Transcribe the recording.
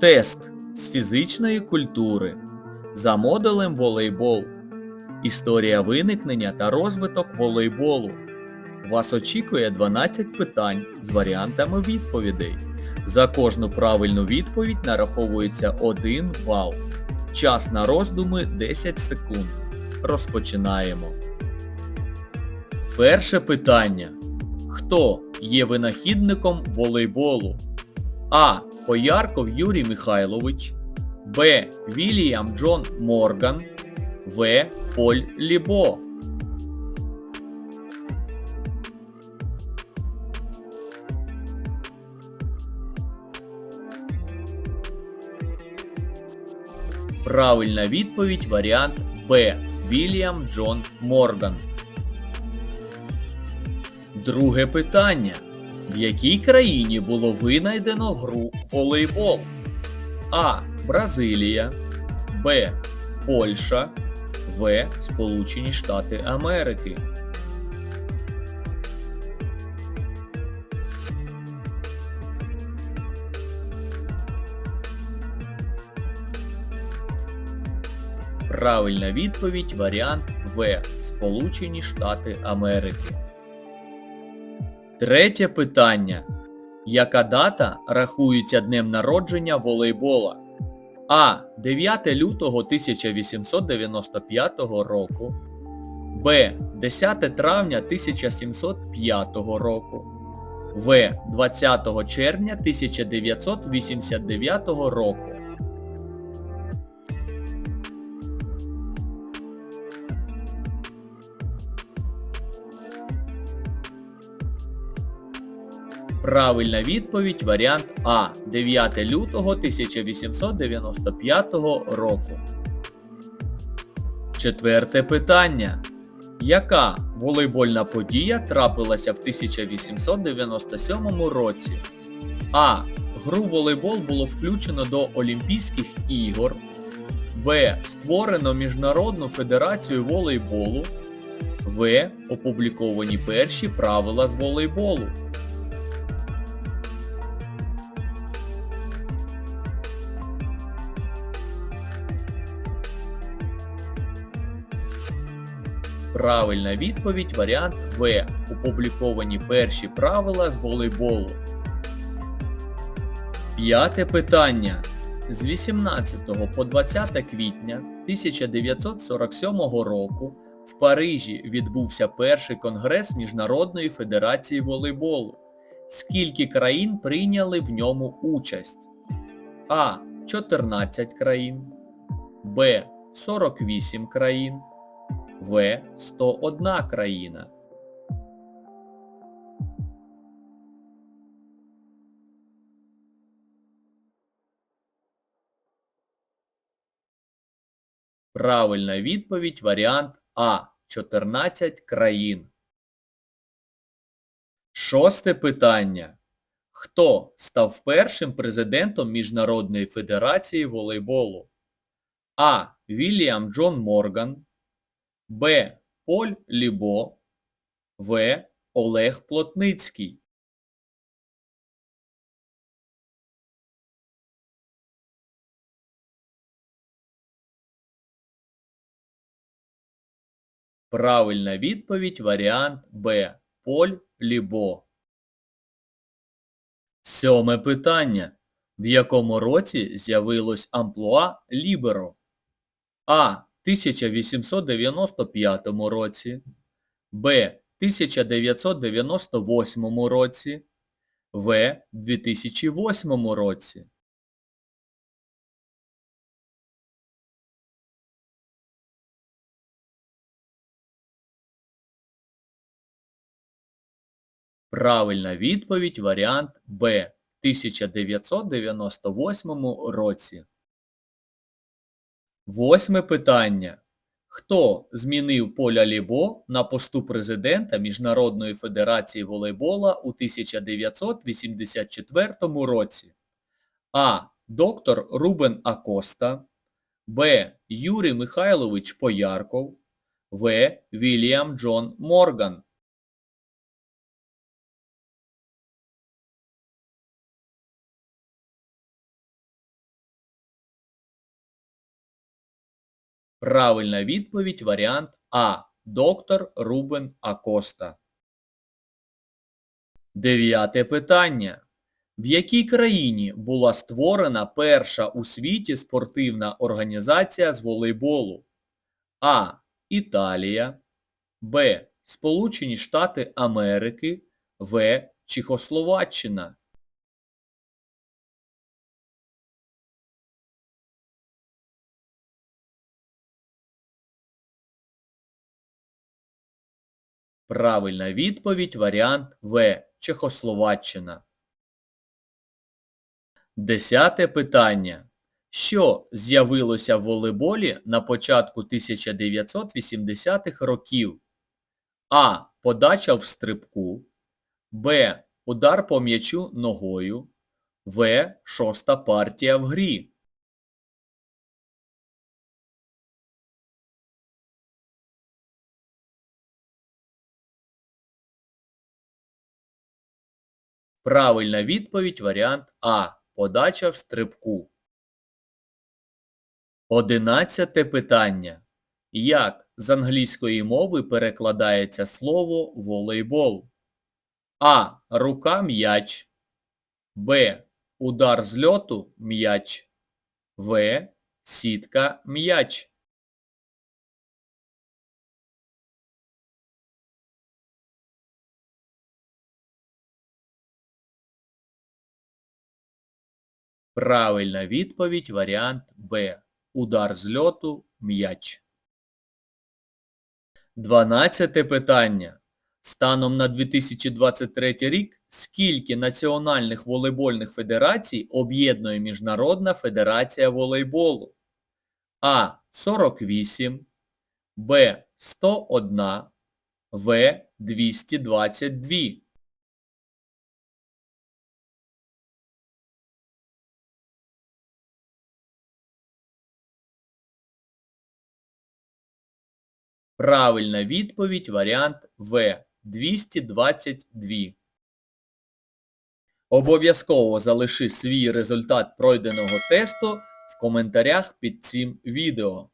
Тест з фізичної культури за модулем волейбол. Історія виникнення та розвиток волейболу. Вас очікує 12 питань з варіантами відповідей. За кожну правильну відповідь нараховується 1 бал. Час на роздуми 10 секунд. Розпочинаємо. Перше питання. Хто є винахідником волейболу? А. Поярков Юрій Михайлович, Б. Вільям Джон Морган, В. Поль Лібо. Правильна відповідь варіант Б. Вільям Джон Морган. Друге питання. В якій країні було винайдено гру волейбол? А. Бразилія, Б. Польща, В. Сполучені Штати Америки. Правильна відповідь варіант В. Сполучені Штати Америки. Третє питання. Яка дата рахується днем народження волейбола? А. 9 лютого 1895 року. Б. 10 травня 1705 року. В. 20 червня 1989 року. Правильна відповідь варіант А 9 лютого 1895 року. Четверте питання. Яка волейбольна подія трапилася в 1897 році? А. Гру волейбол було включено до Олімпійських ігор. Б. Створено Міжнародну федерацію волейболу. В. Опубліковані перші правила з волейболу. Правильна відповідь варіант В. Опубліковані перші правила з волейболу. П'яте питання. З 18 по 20 квітня 1947 року в Парижі відбувся перший конгрес Міжнародної федерації волейболу. Скільки країн прийняли в ньому участь? А. 14 країн, Б. 48 країн. В 101 країна. Правильна відповідь варіант А 14 країн. Шосте питання. Хто став першим президентом Міжнародної федерації волейболу? А. Вільям Джон Морган. Б. Поль Лібо, В. Олег Плотницький. Правильна відповідь варіант Б. Поль Лібо. Сьоме питання. В якому році з'явилось амплуа Ліберо? А. 1895 році, Б. 1998 році, В. 2008 році. Правильна відповідь варіант Б. 1998 році. Восьме питання. Хто змінив Поля Лібо на посту президента Міжнародної федерації волейбола у 1984 році? А. Доктор Рубен Акоста, Б. Юрій Михайлович Поярков, В. Вільям Джон Морган. Правильна відповідь варіант А. Доктор Рубен Акоста. Дев'яте питання. В якій країні була створена перша у світі спортивна організація з волейболу? А. Італія, Б. Сполучені Штати Америки, В. Чехословаччина. Правильна відповідь варіант В. Чехословаччина. Десяте питання. Що з'явилося в волейболі на початку 1980-х років? А. Подача в стрибку. Б. Удар по м'ячу ногою. В. Шоста партія в грі. Правильна відповідь варіант А. Подача в стрибку. Одинадцяте питання. Як з англійської мови перекладається слово волейбол? А. Рука м'яч. Б. Удар з льоту м'яч. В. Сітка м'яч. Правильна відповідь варіант Б. Удар з льоту м'яч. Дванадцяте питання. Станом на 2023 рік скільки національних волейбольних федерацій об'єднує Міжнародна федерація волейболу? А. 48, Б. 101, В. 222. Правильна відповідь варіант В. 222. Обов'язково залиши свій результат пройденого тесту в коментарях під цим відео.